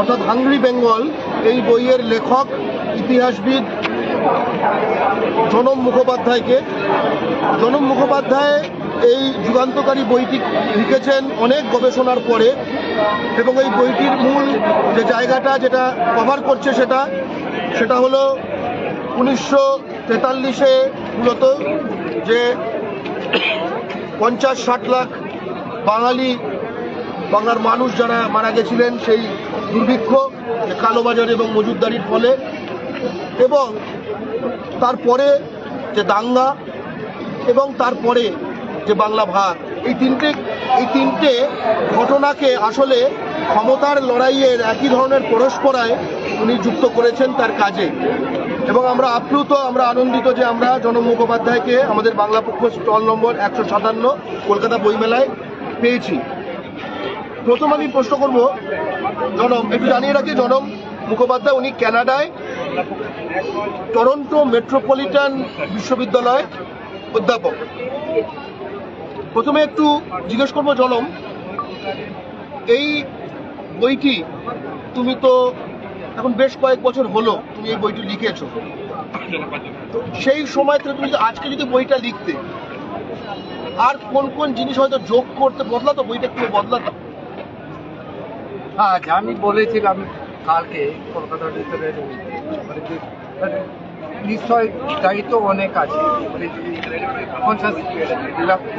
অর্থাৎ হাংরি বেঙ্গল এই বইয়ের লেখক, ইতিহাসবিদ জনম মুখোপাধ্যায়কে। জনম মুখোপাধ্যায় এই যুগান্তকারী বইটি লিখেছেন অনেক গবেষণার পরে এবং এই বইটির মূল যে জায়গাটা যেটা কভার করছে সেটা সেটা হলো উনিশশো তেতাল্লিশে মূলত যে পঞ্চাশ ষাট লাখ বাঙালি বাংলার মানুষ যারা মারা গেছিলেন সেই দুর্ভিক্ষ কালোবাজার এবং মজুদদারির ফলে, এবং তারপরে যে দাঙ্গা এবং তারপরে যে বাংলা ভাগ এই তিনটে এই তিনটে ঘটনাকে আসলে ক্ষমতার লড়াইয়ের একই ধরনের পরস্পরায় উনি যুক্ত করেছেন তার কাজে। এবং আমরা আপ্লুত, আমরা আনন্দিত যে আমরা জনম মুখোপাধ্যায়কে আমাদের বাংলা পক্ষ স্টল নম্বর একশো সাতান্ন কলকাতা বইমেলায় পেয়েছি। প্রথম আমি প্রশ্ন করব, জনম, একটু জানিয়ে রাখি, জনম মুখোপাধ্যায়, উনি ক্যানাডায়, টরন্টো মেট্রোপলিটন বিশ্ববিদ্যালয় অধ্যাপক। প্রথমে একটু জিজ্ঞেস করব, জনম, এই বইটি তুমি তো এখন বেশ কয়েক বছর হলো তুমি এই বইটি লিখেছো। তো সেই সময় থেকে তুমি আজকে যদি বইটা লিখতে, আর কোন কোন জিনিস হয়তো যোগ করতে বদলাতো, বইটা একটু বদলাতো? হ্যাঁ আমি বলেছিলাম কালকে কলকাতার ভিতরে মানে মানে নিশ্চয় দায়িত্ব অনেক আছে। মানে পঞ্চাশ লক্ষ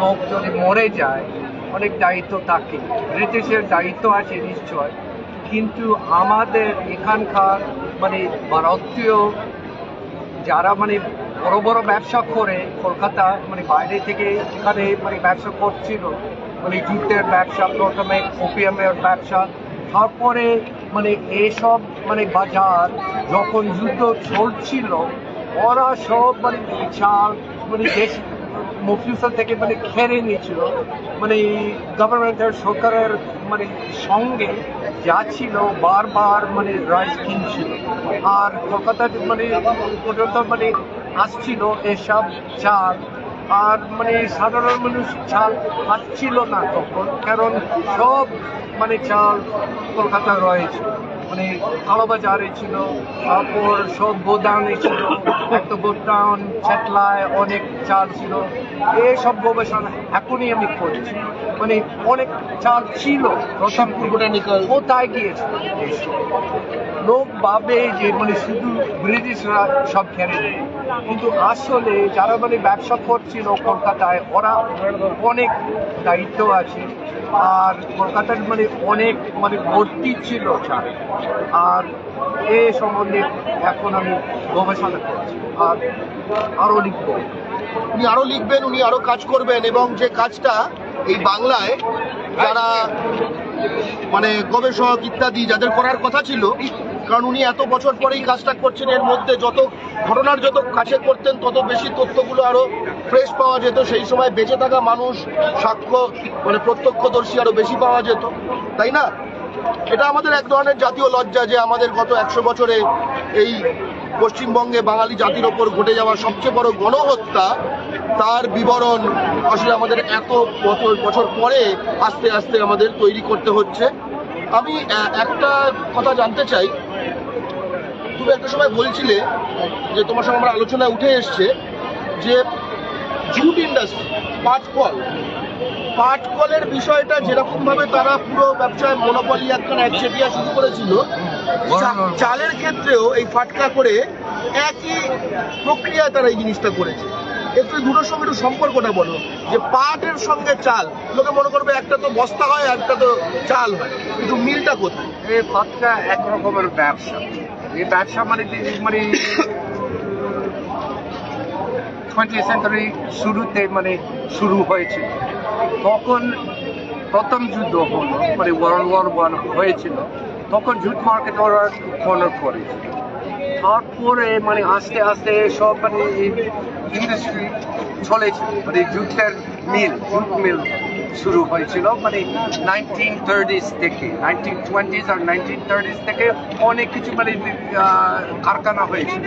লোক যদি মরে যায়, অনেক দায়িত্ব থাকে। ব্রিটিশের দায়িত্ব আছে নিশ্চয়। কিন্তু আমাদের এখানকার মানে ভারতীয় যারা মানে বড় বড় ব্যবসা করে কলকাতা মানে বাইরে থেকে এখানে মানে ব্যবসা করছিল মানে জুটের ব্যবসা, প্রথমে ওপিয়ামের ব্যবসা, তারপরে মানে এইসব মানে বাজার যখন যুদ্ধ চলছিল, ওরা সব মানে চাল মানে দেশ মফিউসাল থেকে মানে খেরে নিয়েছিল। মানে গভর্নমেন্টের সরকারের মানে সঙ্গে যাচ্ছিল বারবার মানে রাইস কিনছিল। আর কলকাতাতে মানে পর্যন্ত মানে আসছিল এসব চাল। আর মানে সাধারণ মানুষ চাল পাচ্ছিল না তখন কারণ সব মানে চাল কলকাতা রয়েছে মানে কালোবাজারে ছিল তারপর সব গোদাউনে ছিল একটা গোদাউন চেতলায় অনেক চাল ছিল। এইসব গবেষণা এখনই আমি করছি। মানে অনেক চাল ছিল কোথায় গিয়েছে? লোক ভাবে যে মানে শুধু ব্রিটিশরা সব খেলে। কিন্তু আসলে যারা মানে ব্যবসা করছিল কলকাতায়, ওরা অনেক দায়িত্ব আছে। আর কলকাতার মানে অনেক মানে ভর্তি ছিল চাল আর এ সম্বন্ধে এখন আমি গবেষণা করছি। আর আরও লিখব। উনি আরও লিখবেন, উনি আরও কাজ করবেন এবং যে কাজটা এই বাংলায় যারা মানে গবেষক ইত্যাদি যাদের করার কথা ছিল কারণ উনি এত বছর পরে এই কাজটা করছেন, এর মধ্যে যত ঘটনার যত কাছে করতেন, তত বেশি তথ্যগুলো আরও ফ্রেশ পাওয়া যেত। সেই সময় বেঁচে থাকা মানুষ সাক্ষ্য মানে প্রত্যক্ষদর্শী আরও বেশি পাওয়া যেত। তাই না? এটা আমাদের এক ধরনের জাতীয় লজ্জা যে আমাদের গত একশো বছরে এই পশ্চিমবঙ্গে বাঙালি জাতির ওপর ঘটে যাওয়া সবচেয়ে বড় গণহত্যা, তার বিবরণ আসলে আমাদের এত বছর বছর পরে আস্তে আস্তে আমাদের তৈরি করতে হচ্ছে। আমি একটা কথা জানতে চাই। তুমি একটা সময় বলছিলে যে তোমার সঙ্গে আমার আলোচনায় উঠে এসছে যে জুট ইন্ডাস্ট্রি পাটকল পাটকলের বিষয়টা যেরকম ভাবে তারা পুরো ব্যবসায় মনোপলি একখানা একচেটিয়া শুরু করেছিল চালের ক্ষেত্রেও এই ফাটকা করে একই প্রক্রিয়ায় তারা এই জিনিসটা করেছে। একটু দুটোর সঙ্গে একটু সম্পর্কটা বলো যে পাটের সঙ্গে চাল লোকে মনে করবে একটা তো বস্তা হয় একটা তো চাল হয় কিন্তু মিলটা কোথায়? এই পাতটা এক রকমের ব্যবসা। এই ব্যবসা মানে মানে টোয়েন্টি সেঞ্চুরি শুরুতে মানে শুরু হয়েছিল তখন প্রথম যুদ্ধ হলো মানে ওয়ার্ল্ড ওয়ার ওয়ান হয়েছিল, তখন জুট মার্কেট ওরা কর্নার করেছিল তারপরে মানে আস্তে আস্তে সব মানে ইন্ডাস্ট্রি চলেছিল মানে জুটের মিল জুট মিল। শুরু হয়েছিল মানে নাইনটিন থার্টিস থেকে নাইনটিন টোয়েন্টিস আর নাইনটিন থার্টিস থেকে অনেক কিছু মানে কারখানা হয়েছিল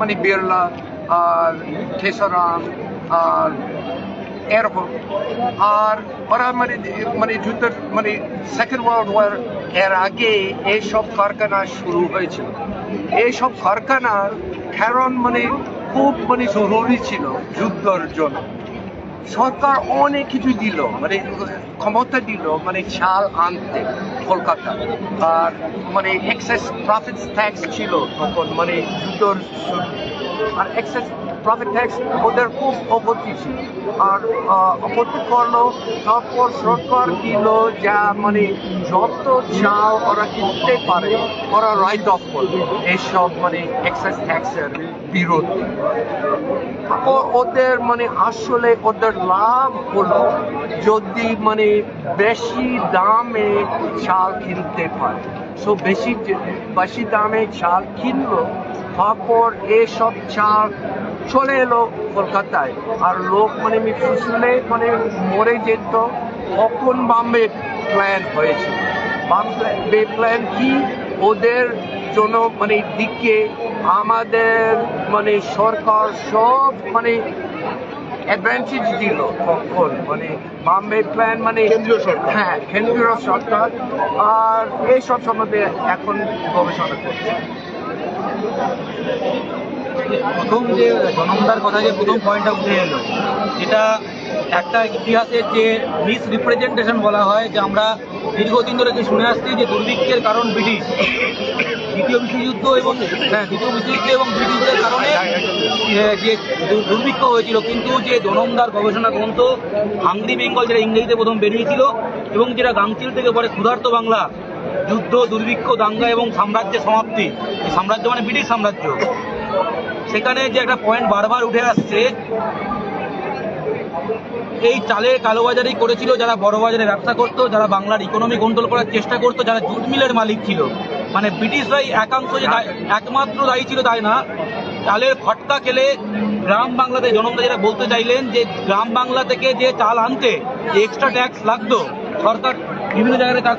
মানে বিড়লা আর খেসরাম আর এরকম। আর ওরা মানে মানে যুদ্ধের মানে সেকেন্ড ওয়ার্ল্ড ওয়ার এর আগে এইসব কারখানা শুরু হয়েছিল। এইসব কারখানার কারণ মানে খুব মানে জরুরি ছিল যুদ্ধের জন্য। সরকার অনেক কিছু দিল মানে ক্ষমতা দিল মানে চাল আনতে কলকাতা আর মানে এক্সেস প্রফিট ট্যাক্স ছিল তখন মানে শুরু। আর এক্সেস প্রফিট ট্যাক্স ওদের খুব আপত্তি ছিল আর আহ, আপত্তি করল তারপর সরকার দিল যা মানে যত চাল ওরা কিনতে পারে। ওরা রাইট অফ করবে এইসব মানে এক্সেস ট্যাক্সের বিরোধী ওদের মানে আসলে ওদের লাভ হলো যদি মানে বেশি দামে চাল কিনতে পারে। সো বেশি বেশি দামে চাল কিনলো তারপর এসব চাল চলে এলো কলকাতায়। আর লোক মানে মিশুলে মানে মরে যেত কখন বাম্বে প্ল্যান হয়েছে। বাম্বে প্ল্যান কি? ওদের জন্য মানে দিকে আমাদের মানে সরকার সব মানে অ্যাডভান্টেজ দিল কখন? মানে বাম্বে প্ল্যান মানে কেন্দ্রীয় সরকার। হ্যাঁ কেন্দ্রীয় সরকার। আর এইসব সম্বন্ধে এখন গবেষণা করছে। প্রথম যে জনমদার কথা যে প্রথম পয়েন্টটা উঠে এলো, যেটা একটা ইতিহাসের যে মিস রিপ্রেজেন্টেশন বলা হয়, যে আমরা দীর্ঘদিন ধরে শুনে আসছি যে দুর্ভিক্ষের কারণ ব্রিটিশ? দ্বিতীয় বিশ্বযুদ্ধ এবং হ্যাঁ দ্বিতীয় বিশ্বযুদ্ধ এবং ব্রিটিশদের কারণে যে দুর্ভিক্ষ হয়েছিল, কিন্তু যে জনমদার গবেষণা গ্রন্থ হাংরি বেঙ্গল, যেটা ইংরেজিতে প্রথম বেরিয়েছিল, এবং যেটা গাংচিল থেকে পরে ক্ষুধার্ত বাংলা যুদ্ধ, দুর্ভিক্ষ, দাঙ্গা এবং সাম্রাজ্যের সমাপ্তি। সাম্রাজ্য মানে ব্রিটিশ সাম্রাজ্য। সেখানে যে একটা পয়েন্ট বারবার উঠে আসছে, এই চালের কালোবাজারি করেছিল যারা বড় বাজারে ব্যবসা করতো, যারা বাংলার ইকোনমি কন্ট্রোল করার চেষ্টা করতো, যারা জুট মিলের মালিক ছিল। মানে ব্রিটিশরাই একাংশ যে একমাত্র দায়ী ছিল তাই না? চালের ফটকা খেলে গ্রাম বাংলাতে জনমদা যেটা বলতে চাইলেন যে, গ্রাম বাংলা থেকে যে চাল আনতে এক্সট্রা ট্যাক্স লাগতো, সরকার বিভিন্ন জায়গায় তার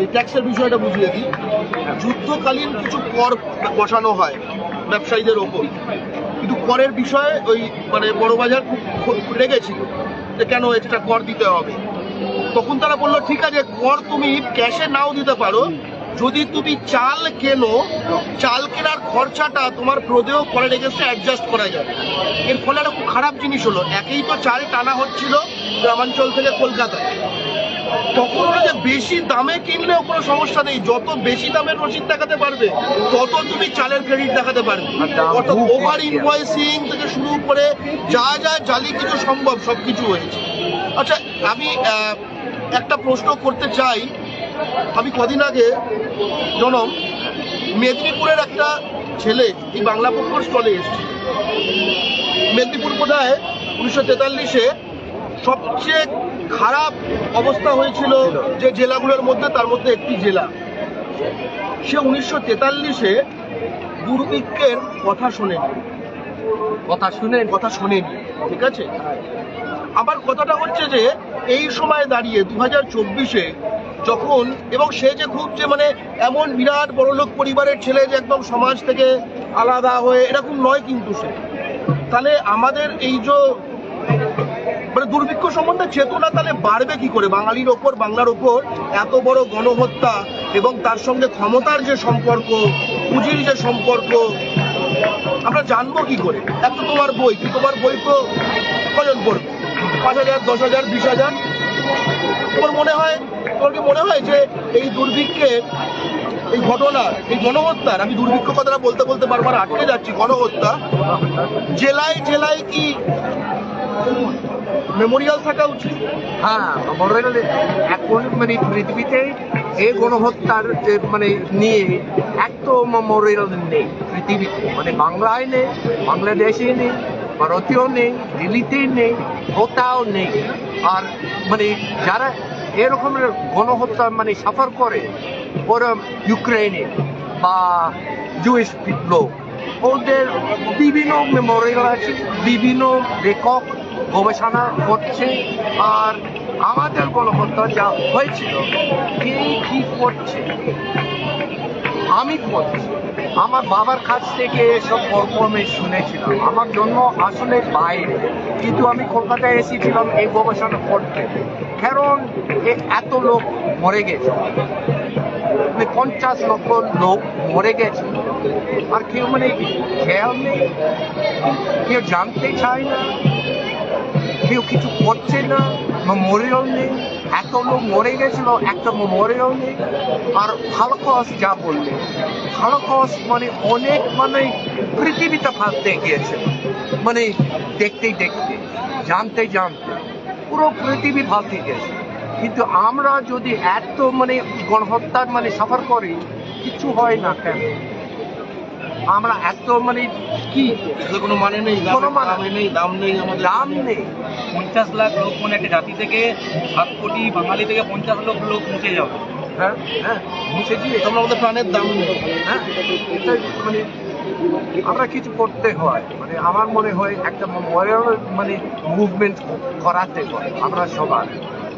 এই ট্যাক্সের বিষয়টা বুঝিয়ে দিই। যুদ্ধকালীন কিছু কর বসানো হয় ব্যবসায়ীদের ওপর। কিন্তু করের বিষয়ে ওই মানে বড়বাজার খুব খুব রেগেছিল যে কেন এক্সট্রা কর দিতে হবে। তখন তারা বলল, ঠিক আছে, কর তুমি ক্যাশে নাও দিতে পারো। যদি তুমি চাল কেনো, চাল কেনার খরচাটা তোমার প্রদেয় করের এগেনস্টে অ্যাডজাস্ট করা যাবে। এর ফলে একটা খুব খারাপ জিনিস হলো, একেই তো চাল টানা হচ্ছিল গ্রামাঞ্চল থেকে কলকাতায়। তখন ওরা যে বেশি দামে কিনলেও কোনো সমস্যা নেই। যত বেশি দামের রসিদ দেখাতে পারবে তত তুমি চালের ক্রেডিট দেখাতে পারবে। অর্থাৎ ওভার ইনভয়েসিং থেকে শুরু করে যা যা জালি কিছু সম্ভব সব কিছু হয়েছে। আচ্ছা আমি একটা প্রশ্ন করতে চাই। আমি কদিন আগে জনম মেদিনীপুরের একটা ছেলে এই বাংলা পক্ষর স্টলে এসেছে। মেদিনীপুর বোধহয় উনিশশো তেতাল্লিশে সবচেয়ে খারাপ অবস্থা হয়েছিল যে জেলাগুলোর মধ্যে তার মধ্যে একটি জেলা। সে উনিশশো তেতাল্লিশে দুর্ভিক্ষের কথা শোনেনি। কথা শুনেন? কথা শোনেনি ঠিক আছে? আবার কথাটা হচ্ছে যে এই সময় দাঁড়িয়ে দু হাজার চব্বিশে যখন এবং সে যে খুব যে মানে এমন বিরাট বড়লোক পরিবারের ছেলে যে একদম সমাজ থেকে আলাদা হয়ে এরকম নয় কিন্তু সে। তাহলে আমাদের এই যে মানে দুর্ভিক্ষ সম্বন্ধে চেতনা তাহলে বাড়বে কি করে? বাঙালির ওপর, বাংলার ওপর এত বড় গণহত্যা এবং তার সঙ্গে ক্ষমতার যে সম্পর্ক, পুঁজির যে সম্পর্ক, আমরা জানব কি করে? এক তো তোমার বই, কি তোমার বই তো কজন পড়বে? পাঁচ হাজার, দশ হাজার, বিশ হাজার? তোমার মনে হয়, তোমার কি মনে হয় যে এই দুর্ভিক্ষের এই ঘটনা, এই গণহত্যার, আমি দুর্ভিক্ষ কথাটা বলতে বলতে বারবার আটকে যাচ্ছি, গণহত্যা, জেলায় জেলায় কি মেমোরিয়াল থাকা উচিত। হ্যাঁ মেমোরিয়াল এখন মানে পৃথিবীতে এই গণহত্যার যে মানে নিয়ে এক তো মেমোরিয়াল নেই পৃথিবীতে। মানে বাংলায় নেই, বাংলাদেশে নেই ভারতীয় নেই দিল্লিতে নেই, কোথাও নেই। আর মানে যারা এরকমের গণহত্যা মানে সাফার করে, ওরা ইউক্রেনে বা জুইশ লোক ওদের বিভিন্ন মেমোরিয়াল আছে, বিভিন্ন লেখক গবেষণা করছে আর আমাদের গণহত্যা যা হয়েছিল, কে কি করছে? আমি করছি আমার বাবার কাছ থেকে এসব গল্প আমি শুনেছিলাম। আমার জন্য আসলে বাইরে, কিন্তু আমি কলকাতায় এসেছিলাম এই গবেষণা করতে। কারণ এত লোক মরে গেছে। মানে পঞ্চাশ লক্ষ লোক মরে গেছে। আর কেউ মানে খেয়াল নেই। কেউ জানতে চায় না। কেউ কিছু করছে না মেমোরিয়াল নেই, এত লোক মরে গেছিল, একটা মেমোরিয়াল নেই। আর হলোকস্ট যা বললে হলোকস্ট মানে অনেক মানে পৃথিবীটা ফাঁসতে গিয়েছে। মানে দেখতে দেখতে, জানতে জানতে, পুরো পৃথিবী ফালতে গেছে কিন্তু আমরা যদি এত মানে গণহত্যার মানে সাফার করি, কিছু হয় না কেন? আমরা এত মানে কি? কোনো মানে নেই কোনো মানে নেই। দাম নেই আমাদের। দাম নেই। পঞ্চাশ লাখ লোক মানে একটা জাতি থেকে সাত কোটি বাঙালি থেকে পঞ্চাশ লক্ষ লোক মুছে যাবে হ্যাঁ হ্যাঁ মুছে দিয়ে তোমরা আমাদের প্রাণের দাম নেই। হ্যাঁ এটা মানে আমরা কিছু করতে হয়। মানে আমার মনে হয় একটা মানে মুভমেন্ট করাতে হয় আমরা সবার।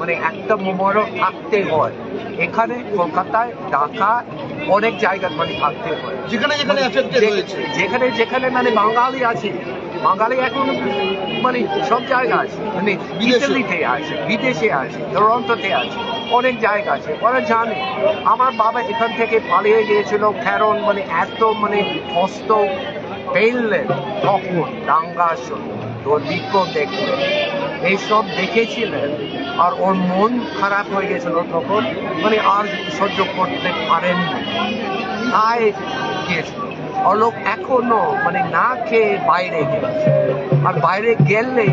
মানে একটা মেমোরিয়াল থাকতে হয়। এখানে কলকাতায় ঢাকা অনেক জায়গায় মানে থাকতে হয়। যেখানে যেখানে হয়েছে যেখানে যেখানে মানে বাঙালি আছে। বাঙালি এখন মানে সব জায়গা আছে। মানে। ইতালিতে আছে বিদেশে আছে টরন্টোতে আছে অনেক জায়গা আছে। ওরা জানে। আমার বাবা এখান থেকে পালিয়ে গিয়েছিল কারণ মানে এত মানে কষ্ট পেলেন তখন দাঙ্গা শুনে দুর্ভিক্ষ দেখলেন এইসব দেখেছিলেন আর ওর মন খারাপ হয়ে গেছিল তখন। মানে আর সহ্য করতে পারেননি। তাই গিয়েছিল। আর লোক এখনও মানে না খেয়ে বাইরে গেছে আর বাইরে গেলে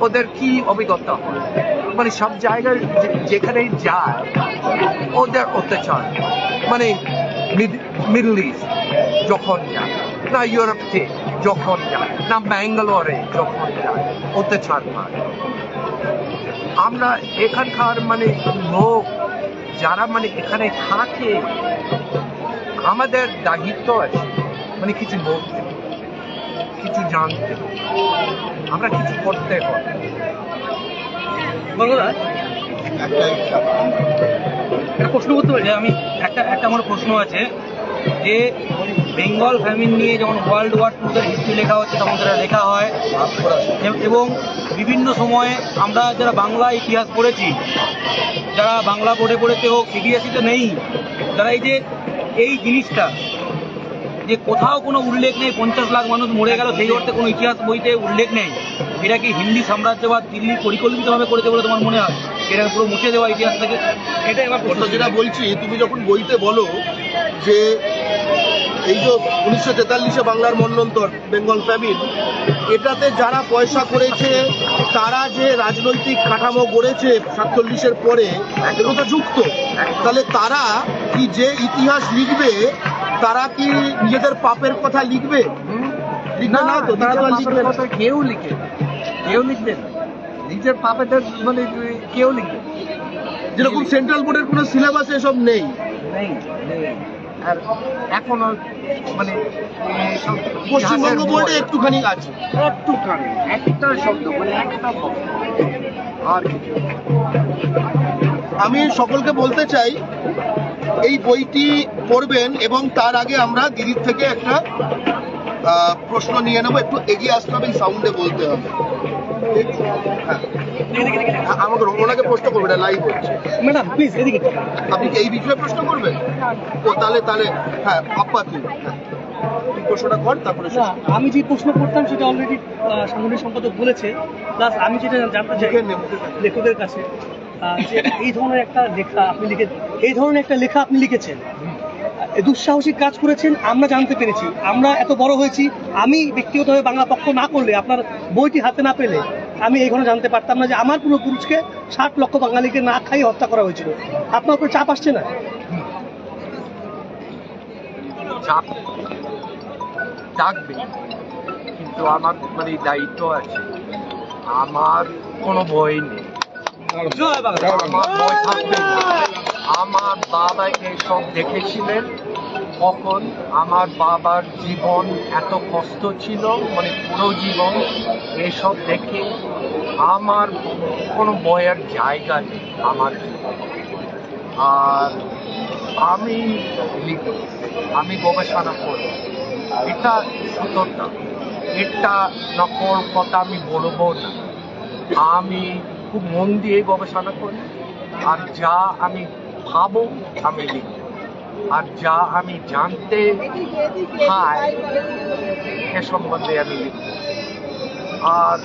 ওদের কি অভিজ্ঞতা হয়? মানে সব জায়গায় যে- যেখানে যায়, ওদের অত্যাচার। মানে মিডল ইস্ট যখন যায়। না ইউরোপে যখন যায়, না ব্যাঙ্গালোরে যখন যায়, অত্যাচার পায় আমরা এখানকার মানে লোক যারা মানে এখানে থাকে, আমাদের দায়িত্ব আছে মানে কিছু বলতে, কিছু জানতে। আমরা কিছু করতে একটা একটা প্রশ্ন করতে পারি আমি, একটা একটা আমার প্রশ্ন আছে যে বেঙ্গল ফ্যামিলি নিয়ে যখন ওয়ার্ল্ড ওয়ার টুদের হিস্ট্রি লেখা হচ্ছে তখন সেটা লেখা হয়। এবং বিভিন্ন সময়ে আমরা যারা বাংলা ইতিহাস পড়েছি যারা বাংলা পড়ে পড়েছে হোক সিবিএসইতে নেই যারা এই যে এই জিনিসটা যে কোথাও কোনো উল্লেখ নেই পঞ্চাশ লাখ মানুষ মরে গেল সেই অর্থে কোনো ইতিহাস বইতে উল্লেখ নেই। এটা কি হিন্দি সাম্রাজ্যবাদ দিল্লি পরিকল্পিতভাবে করেছে বলে তোমার মনে হয়? এটা পুরো মুছে দেওয়া ইতিহাস থেকে? এটা এবার প্রশ্ন যেটা বলছি তুমি যখন বইতে বলো যে এই যে উনিশশো তেতাল্লিশে বাংলার মন্বন্তর বেঙ্গল ফ্যামিল এটাতে যারা পয়সা করেছে তারা যে রাজনৈতিক কাঠামো গড়েছে সাতচল্লিশের পরে এগুলো তো যুক্ত। তাহলে তারা কি যে ইতিহাস লিখবে তারা কি নিজেদের পাপের কথা লিখবে? লিখবে না তো? তারা তো লিখবে। পাপের কেউ লিখে কেউ লিখবে না। নিজের পাপেদের মানে কেউ লিখবে যেরকম সেন্ট্রাল বোর্ডের কোনো সিলেবাস এসব নেই। নেই নেই। আর এখনও মানে পশ্চিমবঙ্গ বোর্ডে একটুখানি আছে। একটুখানি একটা শব্দ মানে একটা আর আমি সকলকে বলতে চাই এই বইটি পড়বেন এবং তার আগে আমরা দিদির থেকে একটা প্রশ্ন নিয়ে নেব। একটু এগিয়ে আসতে হবে সাউন্ডে বলতে হবে। আমাকে ওনাকে প্রশ্ন করবে লাইভ হচ্ছে। ম্যাডাম প্লিজ এদিকে। আপনি এই বিষয়ে প্রশ্ন করবেন? ও তাহলে তাহলে হ্যাঁ আপ্পা তুই। প্রশ্নটা কর তারপরে আমি যে প্রশ্ন করতাম সেটা অলরেডি সাংগঠনিক সম্পাদক বলেছে। প্লাস আমি যেটা জানতে চাই। লেখকের কাছে যে এই ধরনের একটা লেখা আপনি লিখে এই ধরনের একটা লেখা আপনি লিখেছেন। দুঃসাহসিক কাজ করেছেন আমরা জানতে পেরেছি। আমরা এত বড় হয়েছি আমি ব্যক্তিগতভাবে বাংলা পক্ষ না করলে আপনার বইটি হাতে না পেলে আমি এই ঘটনা জানতে পারতাম না যে আমার পুরো পুরুষকে ষাট লক্ষ বাঙালিকে না খাইয়ে হত্যা করা হয়েছিল। আপনার উপর চাপ আসছে না? চাপ ডাকবে কিন্তু আমার মানে দায়িত্ব আছে। আমার কোনো ভয় নেই। আমার ভয় থাকবে আমার বাবাকে সব দেখেছিলেন। কখন আমার বাবার জীবন এত কষ্ট ছিল মানে পুরো জীবন এসব দেখে আমার কোনো বয়ের জায়গা নেই আমার আর আমি লিখব আমি গবেষণা করব এটা সততা। এটা নকল কথা আমি বলব না। আমি খুব মন দিয়ে গবেষণা করি, আর যা আমি ভাবো, আমি লিখব আর যা আমি জানতে পাই এ সম্বন্ধে আমি লিখব। আর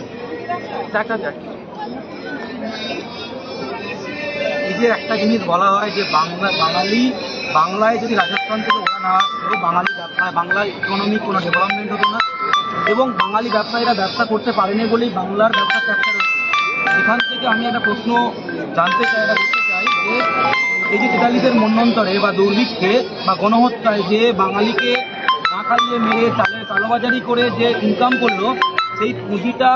দেখা যাক। যে একটা জিনিস বলা হয় যে বাংলা বাঙালি বাংলায় যদি রাজস্থান থেকে ওরা না আসতো বাঙালি ব্যবসায় বাংলার ইকোনমি কোনো ডেভেলপমেন্ট হতো না, এবং বাঙালি ব্যবসায়ীরা ব্যবসা করতে পারেনি বলেই বাংলার ব্যবসা ক্যাপচার হচ্ছে এখান থেকে আমি একটা প্রশ্ন জানতে চাই এটা করতে চাই যে এই যে তেতাল্লিশের মন্বন্তরে বা দুর্ভিক্ষে বা গণহত্যায় যে বাঙালিকে না খাইয়ে মেরে চালের কালোবাজারি করে যে ইনকাম করল সেই পুঁজিটা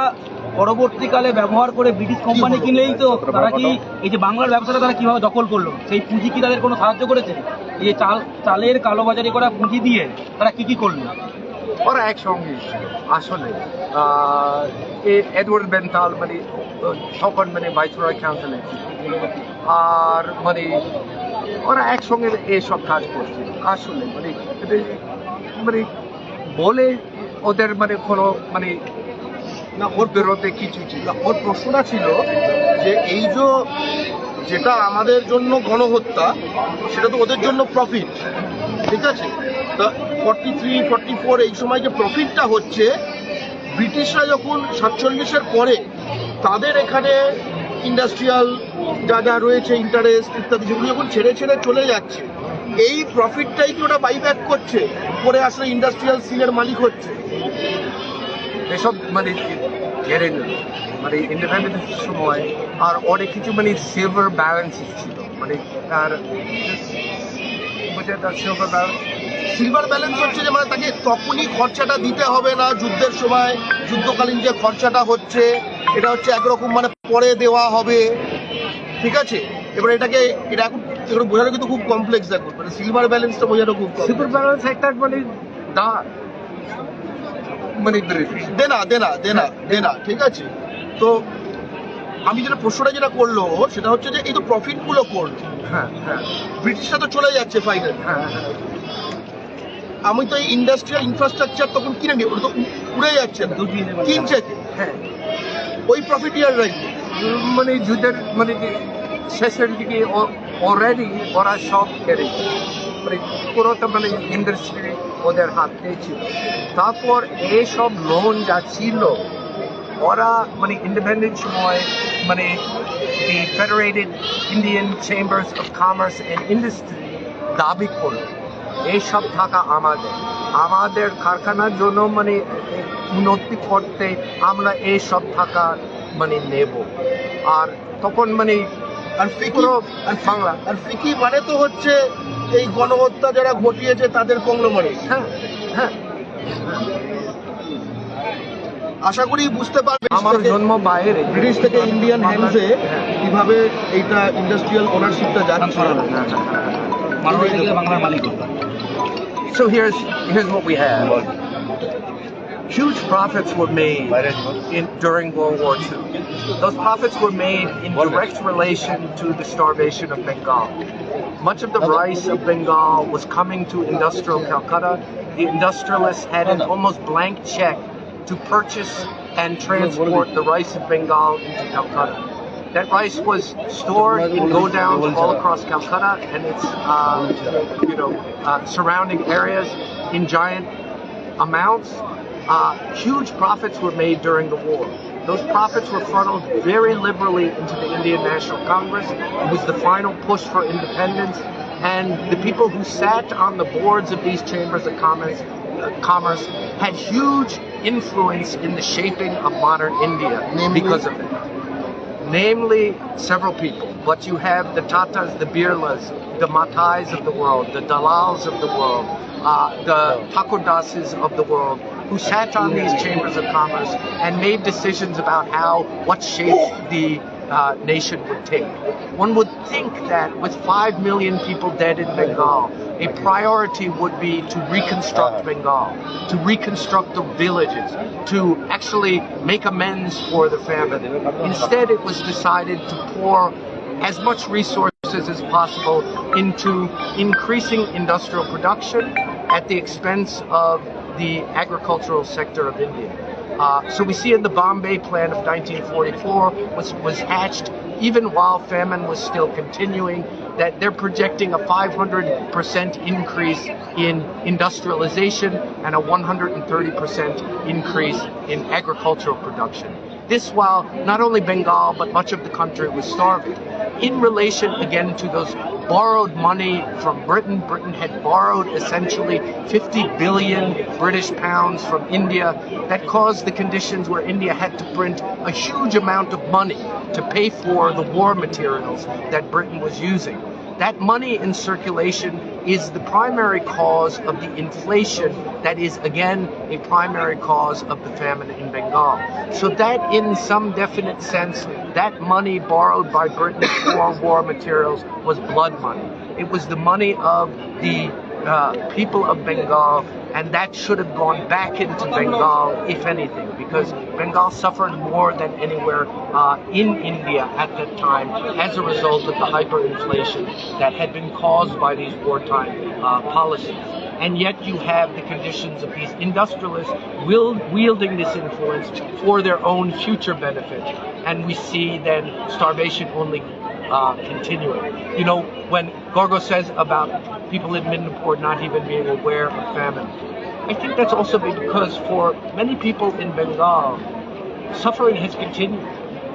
পরবর্তীকালে ব্যবহার করে ব্রিটিশ কোম্পানি কিনলেই তো তারা কি এই যে বাংলার ব্যবসাটা তারা কীভাবে দখল করল? সেই পুঁজি কি তাদের কোনো সাহায্য করেছে? এই যে চাল চালের কালোবাজারি করা পুঁজি দিয়ে তারা কি কি করল? ওরা একসঙ্গে আসলে। এডওয়ার্ড বেন্টাল মানে তখন মানে ভাইসরয় কাউন্সিলে। আর মানে ওরা একসঙ্গে এসব কাজ করছে। আসলে মানে মানে বলে ওদের মানে কোনো মানে না, ওর বেরোতে কিছু ছিল ওর প্রশ্নটা ছিল যে এই যে যেটা আমাদের জন্য গণহত্যা, সেটা তো ওদের জন্য প্রফিট ঠিক আছে? তা ফর্টি থ্রি ফর্টি ফোর এই সময় যে প্রফিটটা হচ্ছে, ব্রিটিশরা যখন সাতচল্লিশের পরে তাদের এখানে ইন্ডাস্ট্রিয়াল যা যা রয়েছে ইন্টারেস্ট ইত্যাদি সেগুলো যখন ছেড়ে ছেড়ে চলে যাচ্ছে, এই প্রফিটটাই কি ওটা বাইব্যাক করছে? পরে আসলে ইন্ডাস্ট্রিয়াল সিনের মালিক হচ্ছে। এসব মানে ঘেরে মানে ইন্ডিপেন্ডেন্সের সময় আর অনেক কিছু মানে সিলভার ব্যালেন্স ছিল। মানে তার বুঝে তার সিলভার ব্যালেন্স সিলভার ব্যালেন্স হচ্ছে যে মানে তাকে তখনই খরচাটা দিতে হবে না যুদ্ধের সময় যুদ্ধকালীন যে খরচাটা হচ্ছে এটা হচ্ছে একরকম মানে পরে দেওয়া হবে। ঠিক আছে? এবার এটাকে এটা এখন এগুলো বোঝানো কিন্তু খুব কমপ্লেক্স এখন মানে সিলভার ব্যালেন্সটা বোঝানো খুব সিলভার ব্যালেন্স একটা মানে দা মানে দেনা দেনা দেনা দেনা ঠিক আছে? তো আমি যেটা প্রশ্নটা যেটা করল সেটা হচ্ছে যে এই তো প্রফিটগুলো করল হ্যাঁ হ্যাঁ। ব্রিটিশরা তো চলে যাচ্ছে ফাইনাল হ্যাঁ হ্যাঁ। আমি তো ইন্ডাস্ট্রিয়াল ইনফ্রাস্ট্রাকচার তখন কিনে নি ওটা তো উড়ে যাচ্ছে, কিনছে? হ্যাঁ ওই প্রফিটিয়াররাই মানে যুদ্ধের মানে শেষের দিকে অলরেডি ওরা সব কেড়ে। মানে পুরোটা মানে ইন্ডাস্ট্রি ওদের হাতে ছিল তারপর এইসব লোন যা ছিল, ওরা মানে ইন্ডিপেন্ডেন্ট সময় মানে federated Indian chambers of commerce and industry দাবি করল এইসব থাকা আমাদের। আমাদের কারখানার জন্য মানে উন্নতি করতে আমরা এইসব থাকা মানে নেব। আর তখন মানে আর ফিকি বাংলা। আর ফিকি মানে তো হচ্ছে এই গণহত্যা যারা ঘটিয়েছে তাদের কংগ্লোমারি হ্যাঁ হ্যাঁ। আশা করি বুঝতে পারবে আমার জন্ম বাইরে। ব্রিটিশ থেকে ইন্ডিয়ান হ্যান্ডসে হ্যাঁ। কীভাবে এইটা ইন্ডাস্ট্রিয়াল ওনারশিপটা যাচ্ছে। মানবাড়ি থেকে বাংলার মালিক So here's here's what we have. Huge profits were made in, during World War II. Those profits were made in direct relation to the starvation of Bengal. Much of the rice of Bengal was coming to industrial Calcutta. The industrialists had an almost blank check to purchase and transport the rice of Bengal into Calcutta. That rice was stored in godowns all across Calcutta and its, uh, you know, uh, surrounding areas in giant amounts. Uh, huge profits were made during the war. Those profits were funneled very liberally into the Indian National Congress. It was the final push for independence, and the people who sat on the boards of these chambers of commerce, uh, commerce had huge influence in the shaping of modern India because of it namely several people. But you have the Tatas, the Birlas, the Matais of the world, the Dalals of the world, uh, the Takodases of the world, who sat on these chambers of commerce and made decisions about how, what shape the uh, nation would take. One would think that with 5 million people dead in Bengal, a priority would be to reconstruct Bengal, to reconstruct the villages, to actually make amends for the famine. Instead, it was decided to pour as much resources as possible into increasing industrial production at the expense of the agricultural sector of India. Uh, so we see in the Bombay Plan of 1944 was, was hatched even while famine was still continuing, that they're projecting a 500% increase in industrialization and a 130% increase in agricultural production. This while not only Bengal but much of the country was starving. In relation again to those borrowed money from Britain, Britain had borrowed essentially 50 billion British pounds from India that caused the conditions where India had to print a huge amount of money to pay for the war materials that Britain was using. That money in circulation is the primary cause of the inflation that is again a primary cause of the famine in Bengal. So that in some definite sense, that money borrowed by Britain for war materials was blood money. It was the money of the uh, people of Bengal, and that should have gone back into Bengal, if anything, because Bengal suffered more than anywhere uh, in India at that time as a result of the hyperinflation that had been caused by these wartime uh, policies. And yet you have the conditions of these industrialists wielding this influence for their own future benefit. And we see then starvation only uh, continuing. You know, when Gorgo says about people in Midnapore not even being aware of famine, I think that's also because for many people in Bengal, suffering has continued,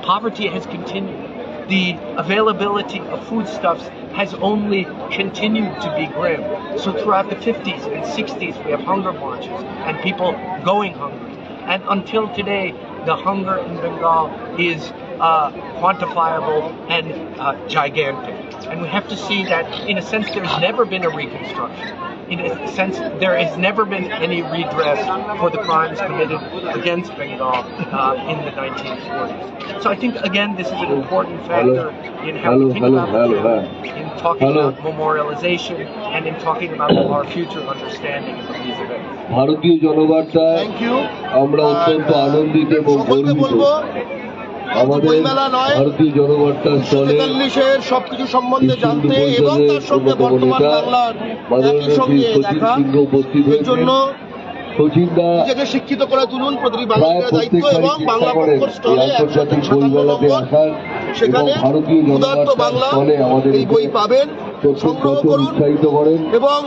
poverty has continued. The availability of foodstuffs has only continued to be grim. So throughout the 50s and 60s, we have hunger marches and people going hungry. And until today, the hunger in Bengal is uh, quantifiable and uh, gigantic. And we have to see that, in a sense, there's never been a reconstruction. In a sense, there has never been any redress for the crimes committed against Bengal uh, in the 1940s. So I think, again, this is an important factor in how we think Hello, about hello, the hello, famine, in talking Hello. about memorialization, and in talking about our future understanding of these events. ভারতীয় জনবার্তায় thank you আমরা অত্যন্ত আনন্দিত এবং সকলকে গর্বিত বলবো আমাদের ভারতীয় জনবার্তার স্থলে সবকিছু সম্বন্ধে জানতে এবং তার সঙ্গে বর্তমান বাংলার একই সঙ্গে দেখা উপস্থিত জন্য সচিনদা শিক্ষিত করে তুলুন প্রতিটি বাঙালির দায়িত্ব এবং বাংলা পক্ষর স্টলে আন্তর্জাতিক বইমেলাতে আসার সেখানে ভারতীয় উদাত্ত বাংলা আমাদের এই বই পাবেন সংগ্রহ করুন এবং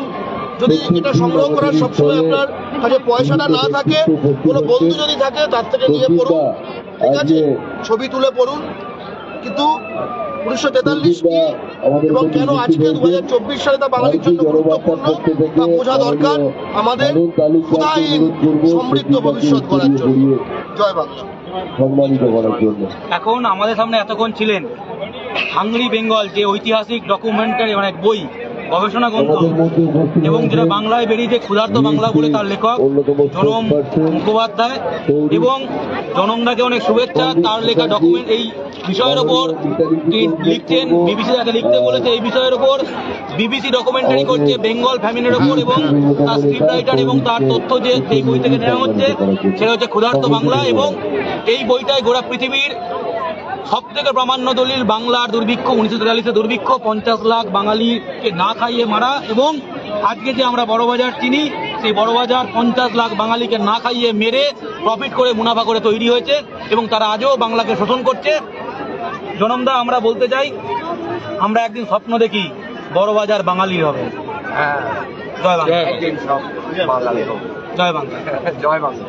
যদি এটা সংগ্রহ করার সবসময় আপনার কাছে পয়সাটা না থাকে কোনো বন্ধু যদি থাকে তার থেকে নিয়ে পড়ুন। ঠিক আছে ছবি তুলে পড়ুন কিন্তু উনিশশো তেতাল্লিশ কি এবং কেন আজকে দু হাজার চব্বিশ সালে তা বাঙালির জন্য গুরুত্বপূর্ণ তা বোঝা দরকার আমাদের করব সমৃদ্ধ ভবিষ্যৎ করার জন্য। জয় বাংলা। সম্মানিত করার জন্য। এখন আমাদের সামনে এতক্ষণ ছিলেন হাংরি বেঙ্গল যে ঐতিহাসিক ডকুমেন্টারি মানে বই গবেষণা গ্রন্থ এবং যেটা বাংলায় বেরিয়েছে ক্ষুধার্ত বাংলা বলে তার লেখক জনম মুখোপাধ্যায় এবং জনমদাকে অনেক শুভেচ্ছা তার লেখা ডকুমেন্ট এই বিষয়ের ওপর লিখছেন? বিবিসি তাকে লিখতে বলেছে এই বিষয়ের ওপর বিবিসি ডকুমেন্টারি করছে বেঙ্গল ফ্যামিলির ওপর এবং তার স্ক্রিপ্ট রাইটার এবং তার তথ্য যে এই বই থেকে নেওয়া হচ্ছে সেটা হচ্ছে ক্ষুধার্ত বাংলা এবং এই বইটায় গোড়া পৃথিবীর সব থেকে প্রামাণ্য দলিল বাংলার দুর্ভিক্ষ উনিশশো তেতাল্লিশে দুর্ভিক্ষ পঞ্চাশ লাখ বাঙালিকে না খাইয়ে মারা এবং আজকে যে আমরা বড়বাজার চিনি সেই বড়বাজার পঞ্চাশ লাখ বাঙালিকে না খাইয়ে মেরে প্রফিট করে মুনাফা করে তৈরি হয়েছে এবং তারা আজও বাংলাকে শোষণ করছে। জনমদা আমরা বলতে চাই আমরা একদিন স্বপ্ন দেখি বড়বাজার বাঙালি হবে। হ্যাঁ। জয় বাংলা। জয় বাংলা। জয় বাংলা।